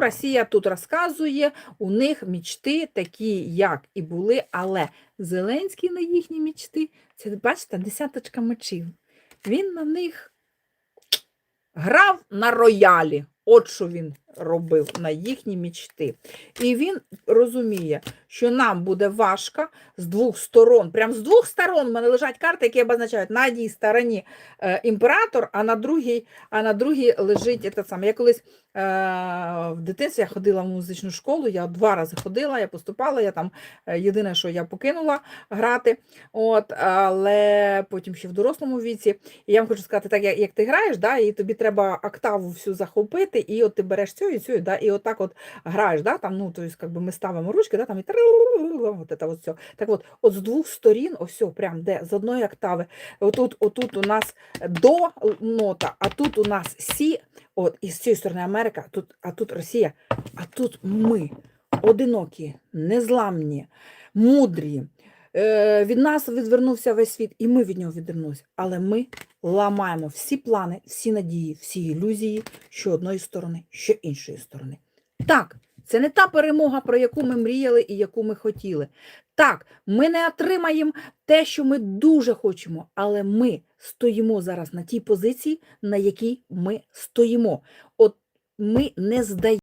Росія тут розказує, у них мічти такі, як і були, але Зеленський на їхні мічти, це бачите, десяточка мечів. Він на них грав на роялі. От що він робив на їхні мічти. І він розуміє, що нам буде важко з двох сторон. Прям з двох сторон в мене лежать карти, які обозначають на одній стороні е, імператор, а на другій, а на другій лежить этот саме. Я колись е, в дитинстві я ходила в музичну школу, я два рази ходила, я поступала, я там е, єдине, що я покинула грати, от, але потім ще в дорослому віці. І я вам хочу сказати, так як ти граєш, да, і тобі треба октаву всю захопити, і от ти береш цю і цю, да, і отак от граєш, да, там, ну, то есть, как би ми ставимо ручки, да, там і от это от все. Так от, от з двох сторін, ось, прям де, з одної октави, отут, отут у нас до нота, а тут у нас сі, от, і цієї сторони Америка, тут, а тут Росія, а тут ми, одинокі, незламні, мудрі. Е, від нас відвернувся весь світ, і ми від нього відвернулися. Але ми ламаємо всі плани, всі надії, всі ілюзії, що одної сторони, що іншої сторони. Так, це не та перемога, про яку ми мріяли і яку ми хотіли. Так, ми не отримаємо те, що ми дуже хочемо, але ми стоїмо зараз на тій позиції, на якій ми стоїмо. От ми не здаємо.